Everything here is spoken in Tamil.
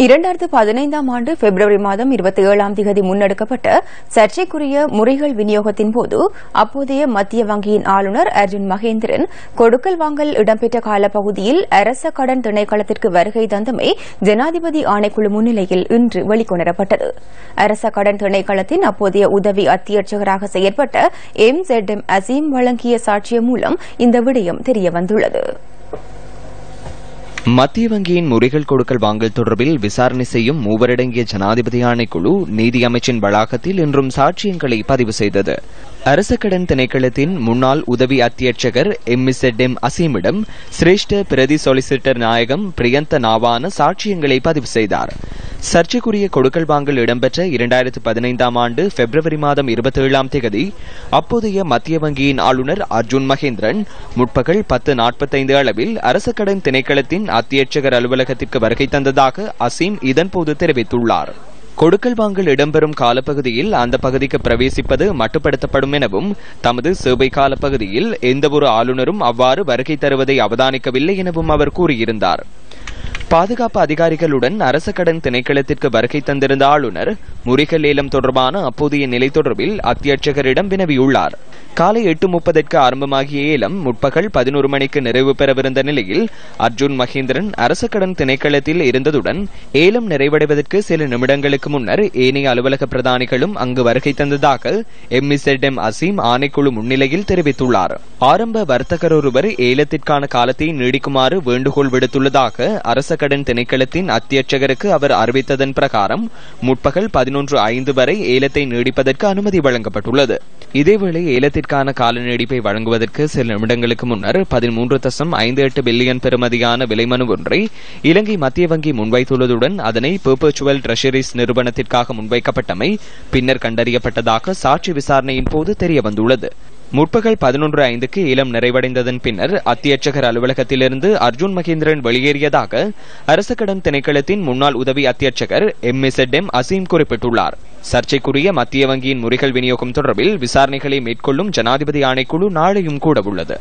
இரண்டாயிரத்து பதினைந்தாம் ஆண்டு பிப்ரவரி மாதம் இருபத்தி ஏழாம் தேதி முன்னெடுக்கப்பட்ட சர்ச்சைக்குரிய முறைகள் விநியோகத்தின் போது அப்போதைய மத்திய வங்கியின் ஆளுநர் அர்ஜுன் மகேந்திரன் கொடுக்கல் வாங்கல் இடம்பெற்ற காலப்பகுதியில் அரச கடன் திணைக்களத்திற்கு வருகை தந்தமை ஜனாதிபதி ஆணைக்குழு முன்னிலையில் இன்று வெளிக்கொணரப்பட்டது. அரச கடன் திணைக்களத்தின் அப்போதைய உதவி அத்தியட்சகராக செயற்பட்ட எம் ஜெட் எம் அசீம் வழங்கிய சாட்சியம் மூலம் இந்த விடயம் தெரியவந்துள்ளது. மத்திய வங்கியின் முறைகள் கொடுக்கல் வாங்கல் தொடர்பில் விசாரணை செய்யும் மூவரடங்கிய ஜனாதிபதி ஆணைக்குழு நீதியமைச்சின் வளாகத்தில் இன்றும் சாட்சியங்களை பதிவு செய்தது. அரச கடன் திணைக்களத்தின் முன்னாள் உதவி அத்தியட்சகர் எம் இஸ் எம் அசீமிடம் சிரேஷ்ட பிரதி சொலிசிட்டர் நாயகம் பிரியந்த நாவான சாட்சியங்களை பதிவு செய்தார். சர்ச்சைக்குரிய கொடுக்கல் வாங்கல் இடம்பெற்ற இரண்டாயிரத்து பதினைந்தாம் ஆண்டு பிப்ரவரி மாதம் இருபத்தி ஏழாம் தேதி அப்போதைய மத்திய வங்கியின் ஆளுநர் அர்ஜுன் மகேந்திரன் முற்பகல் பத்து நாற்பத்தைந்து அளவில் அரச கடன் திணைக்களத்தின் அத்தியட்சகர் அலுவலகத்திற்கு வருகை தந்ததாக அசீம் இதன்போது தெரிவித்துள்ளார். கொடுக்கல் வாங்கல் இடம்பெறும் காலப்பகுதியில் அந்த பகுதிக்கு பிரவேசிப்பது மட்டுப்படுத்தப்படும் எனவும் தமது சேவை காலப்பகுதியில் எந்தவொரு ஆளுநரும் அவ்வாறு வருகை தருவதை அவதானிக்கவில்லை எனவும் அவர் கூறியிருந்தார். பாதுகாப்பு அதிகாரிகளுடன் அரச கடன் திணைக்களத்திற்கு வருகை தந்திருந்த ஆளுநர் முறிகள் ஏலம் தொடர்பான அப்போதைய நிலை தொடர்பில் அத்தியட்சகரிடம் வினவியுள்ளார். காலை எட்டு முப்பதற்கு ஆரம்பமாகிய ஏலம் முற்பகல் பதினோரு மணிக்கு நிறைவு பெறவிருந்த நிலையில் அர்ஜுன் மகேந்திரன் அரச கடன் திணைக்களத்தில் இருந்ததுடன் ஏலம் நிறைவடைவதற்கு சில நிமிடங்களுக்கு முன்னர் ஏனைய அலுவலக பிரதானிகளும் அங்கு வருகை தந்ததாக எம்இசெட் எம் அசீம் ஆணைக்குழு முன்னிலையில் தெரிவித்துள்ளார். ஆரம்ப வர்த்தகர் ஒருவர் ஏலத்திற்கான காலத்தை நீடிக்குமாறு வேண்டுகோள் விடுத்துள்ளதாக அரச கடன் திணைக்களத்தின் அத்தியட்சகருக்கு அவர் அறிவித்ததன் பிரகாரம் முற்பகல் பதினொன்று ஐந்து வரை ஏலத்தை நீடிப்பதற்கு அனுமதி வழங்கப்பட்டுள்ளது. இதேவேளை ஏலத்திற்கான கால நீடிப்பை வழங்குவதற்கு சில நிமிடங்களுக்கு முன்னர் பதிமூன்று தசம் ஐந்து எட்டு பில்லியன் பெறுமதியான விலைமனு ஒன்றை இலங்கை மத்திய வங்கி முன்வைத்துள்ளதுடன் அதனை பெர்பச்சுவல் ட்ரெஷரிஸ் நிறுவனத்திற்காக முன்வைக்கப்பட்டமை பின்னர் கண்டறியப்பட்டதாக சாட்சி விசாரணையின் போது தெரியவந்துள்ளது. முற்பகல் பதினொன்று ஐந்துக்கு ஏலம் நிறைவடைந்ததன் பின்னர் அத்தியட்சகர் அலுவலகத்திலிருந்து அர்ஜுன் மகேந்திரன் வெளியேறியதாக அரச கடன் திணைக்களத்தின் முன்னாள் உதவி அத்தியட்சகர் எம் எஸ் எம் அசீம் குறிப்பிட்டுள்ளார். சர்ச்சைக்குரிய மத்திய வங்கியின் முறைகள் விநியோகம் தொடர்பில் விசாரணைகளை மேற்கொள்ளும் ஜனாதிபதி ஆணைக்குழு நாளையும் கூட உள்ளது.